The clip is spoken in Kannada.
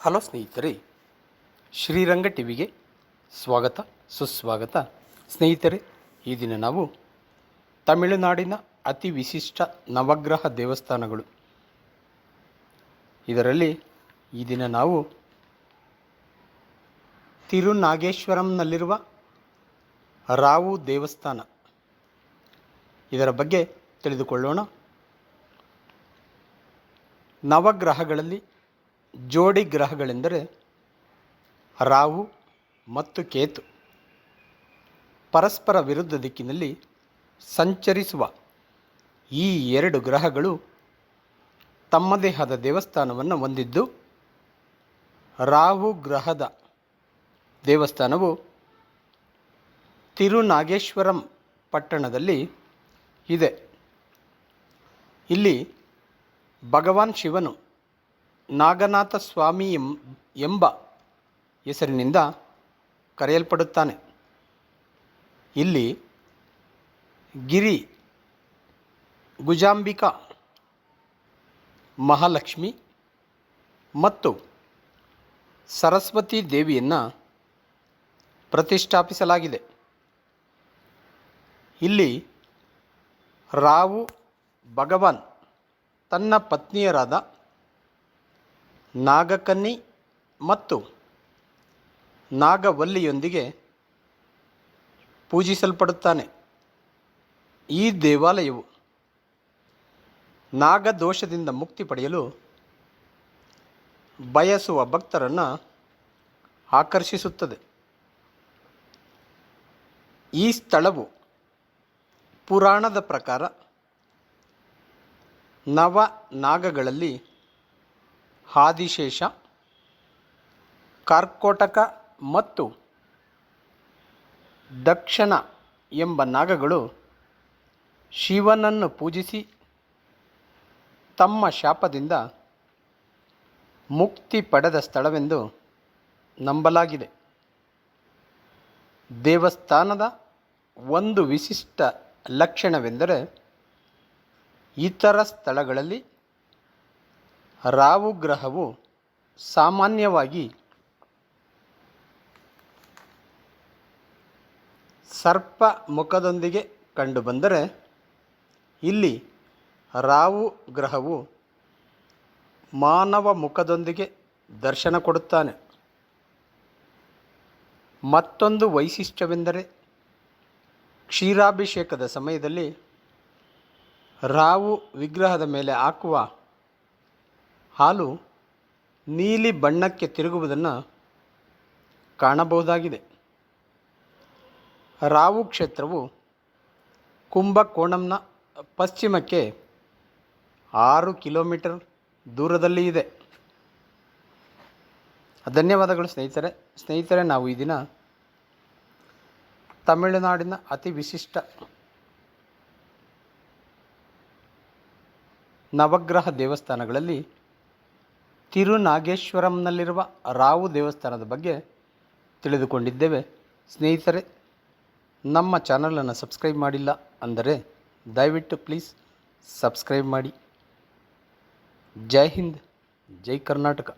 ಹಲೋ ಸ್ನೇಹಿತರೆ, ಶ್ರೀರಂಗ ಟಿವಿಗೆ ಸ್ವಾಗತ, ಸುಸ್ವಾಗತ. ಸ್ನೇಹಿತರೆ, ಈ ದಿನ ನಾವು ತಮಿಳುನಾಡಿನ ಅತಿ ವಿಶಿಷ್ಟ ನವಗ್ರಹ ದೇವಸ್ಥಾನಗಳು. ಇದರಲ್ಲಿ ಈ ದಿನ ನಾವು ತಿರುನಾಗೇಶ್ವರಂನಲ್ಲಿರುವ ರಾವು ದೇವಸ್ಥಾನ. ಇದರ ಬಗ್ಗೆ ತಿಳಿದುಕೊಳ್ಳೋಣ. ನವಗ್ರಹಗಳಲ್ಲಿ ಜೋಡಿ ಗ್ರಹಗಳೆಂದರೆ ರಾಹು ಮತ್ತು ಕೇತು. ಪರಸ್ಪರ ವಿರುದ್ಧ ದಿಕ್ಕಿನಲ್ಲಿ ಸಂಚರಿಸುವ ಈ ಎರಡು ಗ್ರಹಗಳು ತಮ್ಮದೇ ಆದ ದೇವಸ್ಥಾನವನ್ನು ಹೊಂದಿದ್ದು, ರಾಹು ಗ್ರಹದ ದೇವಸ್ಥಾನವು ತಿರುನಾಗೇಶ್ವರಂ ಪಟ್ಟಣದಲ್ಲಿ ಇದೆ. ಇಲ್ಲಿ ಭಗವಾನ್ ಶಿವನು ನಾಗನಾಥ ಸ್ವಾಮಿ ಎಂಬ ಹೆಸರಿನಿಂದ ಕರೆಯಲ್ಪಡುತ್ತಾನೆ. ಇಲ್ಲಿ ಗಿರಿ, ಗುಜಾಂಬಿಕಾ, ಮಹಾಲಕ್ಷ್ಮಿ ಮತ್ತು ಸರಸ್ವತಿ ದೇವಿಯನ್ನು ಪ್ರತಿಷ್ಠಾಪಿಸಲಾಗಿದೆ. ಇಲ್ಲಿ ರಾವು ಭಗವಾನ್ ತನ್ನ ಪತ್ನಿಯರಾದ ನಾಗಕನ್ನಿ ಮತ್ತು ನಾಗವಲ್ಲಿಯೊಂದಿಗೆ ಪೂಜಿಸಲ್ಪಡುತ್ತಾನೆ. ಈ ದೇವಾಲಯವು ನಾಗದೋಷದಿಂದ ಮುಕ್ತಿ ಪಡೆಯಲು ಬಯಸುವ ಭಕ್ತರನ್ನು ಆಕರ್ಷಿಸುತ್ತದೆ. ಈ ಸ್ಥಳವು ಪುರಾಣದ ಪ್ರಕಾರ ನವ ನಾಗಗಳಲ್ಲಿ ಆದಿಶೇಷ ಕಾರ್ಕೋಟಕ ಮತ್ತು ದಕ್ಷಿಣ ಎಂಬ ನಾಗಗಳು ಶಿವನನ್ನು ಪೂಜಿಸಿ ತಮ್ಮ ಶಾಪದಿಂದ ಮುಕ್ತಿ ಪಡೆದ ಸ್ಥಳವೆಂದು ನಂಬಲಾಗಿದೆ. ದೇವಸ್ಥಾನದ ಒಂದು ವಿಶಿಷ್ಟ ಲಕ್ಷಣವೆಂದರೆ ಇತರ ಸ್ಥಳಗಳಲ್ಲಿ ರಾವು ಗ್ರಹವು ಸಾಮಾನ್ಯವಾಗಿ ಸರ್ಪ ಮುಖದೊಂದಿಗೆ ಕಂಡುಬಂದರೆ ಇಲ್ಲಿ ರಾವು ಗ್ರಹವು ಮಾನವ ಮುಖದೊಂದಿಗೆ ದರ್ಶನ ಕೊಡುತ್ತಾನೆ. ಮತ್ತೊಂದು ವೈಶಿಷ್ಟ್ಯವೆಂದರೆ ಕ್ಷೀರಾಭಿಷೇಕದ ಸಮಯದಲ್ಲಿ ರಾವು ವಿಗ್ರಹದ ಮೇಲೆ ಹಾಕುವ ಹಾಲು ನೀಲಿ ಬಣ್ಣಕ್ಕೆ ತಿರುಗುವುದನ್ನು ಕಾಣಬಹುದಾಗಿದೆ. ರಾವು ಕ್ಷೇತ್ರವು ಕುಂಭಕೋಣಂನ ಪಶ್ಚಿಮಕ್ಕೆ ಆರು ಕಿಲೋಮೀಟರ್ ದೂರದಲ್ಲಿ ಇದೆ. ಧನ್ಯವಾದಗಳು ಸ್ನೇಹಿತರೆ. ಸ್ನೇಹಿತರೆ, ನಾವು ಈ ದಿನ ತಮಿಳುನಾಡಿನ ಅತಿ ವಿಶಿಷ್ಟ ನವಗ್ರಹ ದೇವಸ್ಥಾನಗಳಲ್ಲಿ ತಿರುನಾಗೇಶ್ವರಂನಲ್ಲಿರುವ ರಾವು ದೇವಸ್ಥಾನದ ಬಗ್ಗೆ ತಿಳಿದುಕೊಂಡಿದ್ದೇವೆ. ಸ್ನೇಹಿತರೆ, ನಮ್ಮ ಚಾನಲನ್ನು ಸಬ್ಸ್ಕ್ರೈಬ್ ಮಾಡಿಲ್ಲ ಅಂದರೆ ದಯವಿಟ್ಟು ಪ್ಲೀಸ್ ಸಬ್ಸ್ಕ್ರೈಬ್ ಮಾಡಿ. ಜೈ ಹಿಂದ್, ಜೈ ಕರ್ನಾಟಕ.